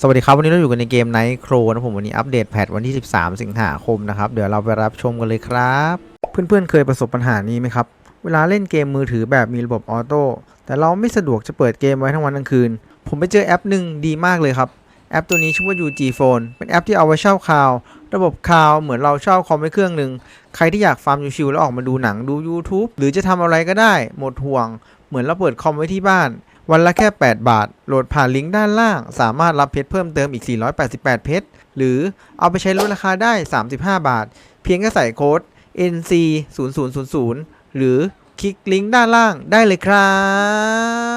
สวัสดีครับ วันนี้เราอยู่กันในเกม Night Crow นะผมวันนี้อัปเดตแพทวันที่ 13 สิงหาคมนะครับ เดี๋ยวเราไปรับชมกันเลยครับ เพื่อนๆเคยประสบปัญหานี้ไหมครับ เวลาเล่นเกมมือถือแบบมีระบบออโต้แต่เราไม่สะดวกจะเปิดเกมไว้ทั้งวันทั้งคืน ผมไปเจอแอปหนึ่งดีมากเลยครับ แอปตัวนี้ชื่อว่า UG Phone เป็นแอปที่เอาไว้เช่าคาว ระบบคาวเหมือนเราเช่าคอมไว้เครื่องหนึ่งใครที่อยากฟาร์มชิวๆแล้วออกมาดูหนังดู YouTube หรือจะทำอะไรก็ได้หมดห่วง เหมือนเราเปิดคอมไว้ที่บ้าน วันละแค่ 8 บาท โหลดผ่านลิงก์ด้านล่าง สามารถรับเพชรเพิ่มเติมอีก 488 เพชร หรือเอาไปใช้ลดราคาได้ 35 บาท เพียงแค่ใส่โค้ด NC 0 0 0 0หรือคลิกลิงก์ด้านล่างได้เลยครั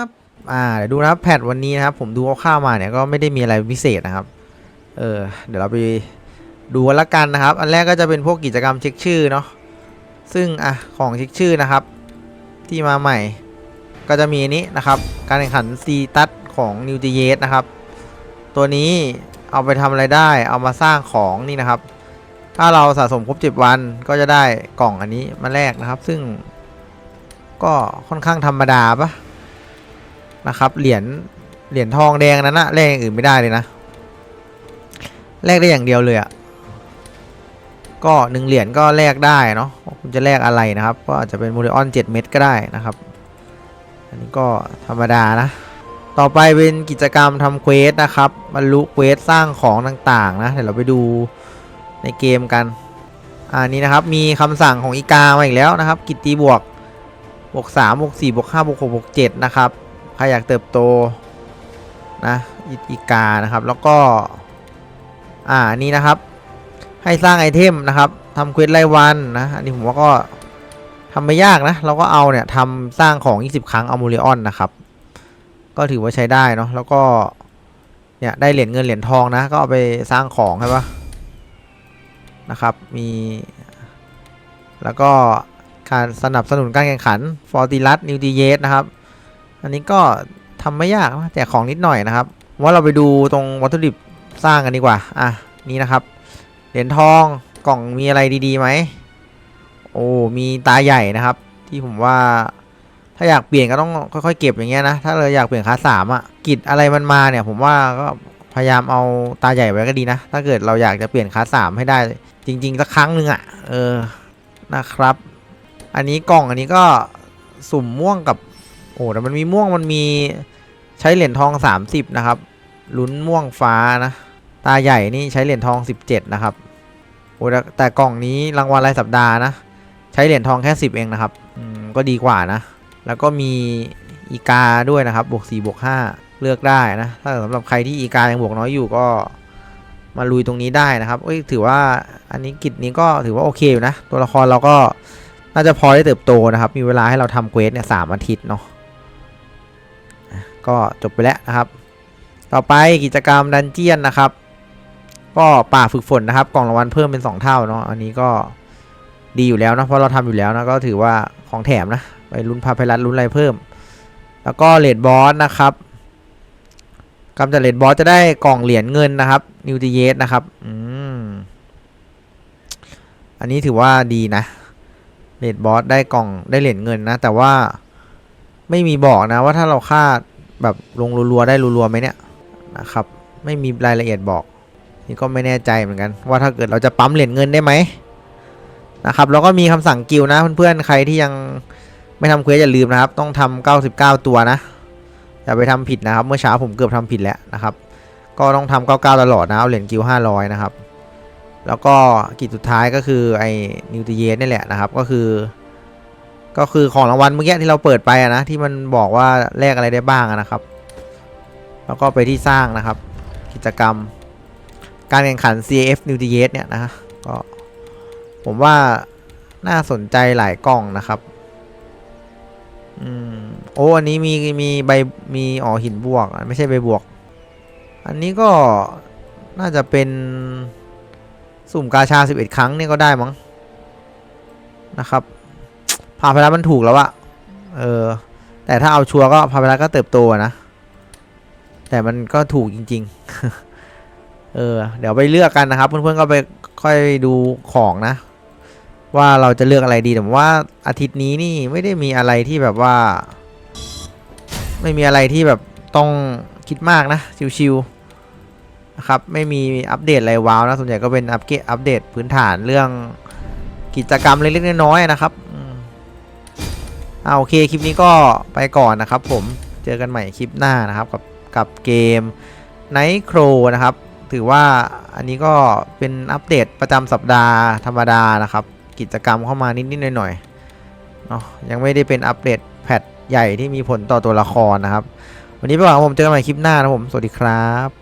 บอ่าเดี๋ยวดูนะครับแพทวันนี้นะครับ ผมดูคร่าวๆมาเนี่ยก็ไม่ได้มีอะไรพิเศษนะครับ เออ เดี๋ยวเราไปดูกันละกันนะครับ อันแรกก็จะเป็นพวกกิจกรรมเช็คชื่อเนาะซึ่งอะของเช็คชื่อนะครับ ที่มาใหม่ ก็จะมีนี้นะครับ การแข่งขันซีตัสของ New g e t นะครับ ตัวนี้เอาไปทำอะไรได้ เอามาสร้างของนี่นะครับ ถ้าเราสะสมครบ7วันก็จะได้กล่องอันนี้มาแลกนะครับ ซึ่งก็ค่อนข้างธรรมดาปะนะครับเหรียญเหรียญทองแดงนั้นนะแลกอย่างอื่นไม่ได้เลยนะแลกได้อย่างเดียวเลยอะ่ะก็หนึ่งเหรียญก็แลกได้เนาะคุณจะแลกอะไรนะครับ ก็อาจจะเป็นโมเดลออน7เม็ดก็ได้นะครับ อันนี้ก็ธรรมดานะ ต่อไปเป็นกิจกรรมทำเควสนะครับบรรลุเควสสร้างของต่างๆนะ เดี๋ยวเราไปดูในเกมกันอันนี้นะครับ มีคำสั่งของอีกามาอีกแล้วนะครับ กิตตีบวกบวก3บวก4บวก5บวก6บวก7นะครับ ใครอยากเติบโตนะอีกานะครับ แล้วก็ อ่านี่นะครับ ให้สร้างไอเทมนะครับทำเควสรายวันนะ อันนี้ผมว่าก็ ทำไม่ยากนะ เราก็เอาเนี่ยทำสร้างของ 20 ครั้งเอามูเลออนนะครับ ก็ถือว่าใช้ได้เนาะแล้วก็เนี่ยได้เหรียญเงินเหรียญทองนะ ก็เอาไปสร้างของใช่ปะนะครับมี แล้วก็การสนับสนุนการแข่งขันฟอร์ติลัสนิวตีเยสนะครับ อันนี้ก็ทำไม่ยากนะแจกของนิดหน่อยนะครับ ว่าเราไปดูตรงวัตถุดิบสร้างกันดีกว่า อะ นี่นะครับ เหรียญทองกล่องมีอะไรดีๆไหม โอ้มีตาใหญ่นะครับ ที่ผมว่า ถ้าอยากเปลี่ยนก็ต้องค่อยๆ เก็บอย่างเงี้ยนะถ้าเราอยากเปลี่ยนคาสสามอะกิจอะไรมันมาเนี่ย ผมว่าก็พยายามเอาตาใหญ่ไว้ก็ดีนะ ถ้าเกิดเราอยากจะเปลี่ยนคาสสามให้ได้ จริงๆสักครั้งหนึ่งอะเออนะครับ อันนี้กล่องอันนี้ก็สุ่มม่วงกับโอ้แต่มันมีม่วงมันมีใช้เหรียญทอง 30 นะครับลุ้นม่วงฟ้านะ ตาใหญ่นี่ใช้เหรียญทอง 17 นะครับโอ้แต่กล่องนี้รางวัลรายสัปดาห์นะ ใช้เหรียญทองแค่ 10 เองนะครับก็ดีกว่านะ แล้วก็มีอีกาด้วยนะครับ บวก4บวก5เลือกได้นะ ถ้าสำหรับใครที่อีกายังบวกน้อยอยู่ก็มาลุยตรงนี้ได้นะครับเอ้ยถือว่าอันนี้กิจนี้ก็ถือว่าโอเคอยู่นะ ตัวละครเราก็น่าจะพอได้เติบโตนะครับ มีเวลาให้เราทำเควสเนี่ยสามอาทิตย์เนาะอะก็จบไปแล้วนะครับ ต่อไปกิจกรรมดันเจียนนะครับ ก็ป่าฝึกฝนนะครับ กล่องรางวัลเพิ่มเป็น 2 เท่าเนาะ อันนี้ก็ ดีอยู่แล้วนะเพราะเราทำอยู่แล้วนะก็ถือว่าของแถมนะไปลุ้นพาเพลัสลุ้นอะไรเพิ่ม แล้วก็เลดบอสนะครับกำจัดเลดบอสจะได้กล่องเหรียญเงินนะครับนิวติเยสนะครับอืมอันนี้ถือว่าดีนะเลดบอสได้กล่องได้เหรียญเงินนะ แต่ว่าไม่มีบอกนะว่าถ้าเราฆ่าแบบลงรัวๆได้รัวๆไหมเนี่ยนะครับ ไม่มีรายละเอียดบอก นี่ก็ไม่แน่ใจเหมือนกัน ว่าถ้าเกิดเราจะปั๊มเหรียญเงินได้ไหม นะครับแล้วก็มีคำสั่งกิลนะเพื่อนๆใครที่ยังไม่ทำเควสอย่าลืมนะครับ ต้องทำ99 ตัวนะอย่าไปทำผิดนะครับ เมื่อเช้าผมเกือบทำผิดแล้วนะครับ ก็ต้องทำ99 ตลอดนะเอาเหรียญกิล500 นะครับ แล้วก็กิจสุดท้ายก็คือไอ้นิวติเยสนี่แหละนะครับ ก็คือ ก็คือของรางวัลเมื่อกี้ที่เราเปิดไปอะนะที่มันบอกว่าแลกอะไรได้บ้างนะครับ แล้วก็ไปที่สร้างนะครับ กิจกรรม การแข่งขัน CF New t y e s เนี่ยนะก็ ผมว่าน่าสนใจหลายกล่องนะครับ อืม โอ้อันนี้มีมีใบมีอ๋อหินบวกอะไม่ใช่ใบบวก อันนี้ก็น่าจะเป็นสุ่มกาชา 11 ครั้งเนี่ยก็ได้มั้งนะครับพาไปแล้วมันถูกแล้วอะเออ แต่ถ้าเอาชัวร์ก็พาไปแล้วก็เติบโตนะ แต่มันก็ถูกจริง ๆ เออ เดี๋ยวไปเลือกกันนะครับ เพื่อนๆก็ไปค่อยดูของนะ ว่าเราจะเลือกอะไรดีแต่ผมว่าอาทิตย์นี้นี่ไม่ได้มีอะไรที่แบบว่า ไม่มีอะไรที่แบบต้องคิดมากนะชิวๆนะครับไม่มีอัปเดตอะไรว้าวนะส่วนใหญ่ก็เป็นอัปเกรดอัปเดตพื้นฐานเรื่องกิจกรรมเล็กๆน้อยๆนะครับอ่าโอเคคลิปนี้ก็ไปก่อนนะครับ ผมเจอกันใหม่คลิปหน้านะครับกับกับเกม Night Crow นะครับ ถือว่าอันนี้ก็เป็นอัปเดตประจำสัปดาห์ธรรมดานะครับ กิจกรรมเข้ามานิดๆหน่อยๆเนาะยังไม่ได้เป็นอัปเดตแพทใหญ่ที่มีผลต่อตัวละครนะครับ วันนี้ไปก่อนผมเจอกันใหม่คลิปหน้านะครับผม สวัสดีครับ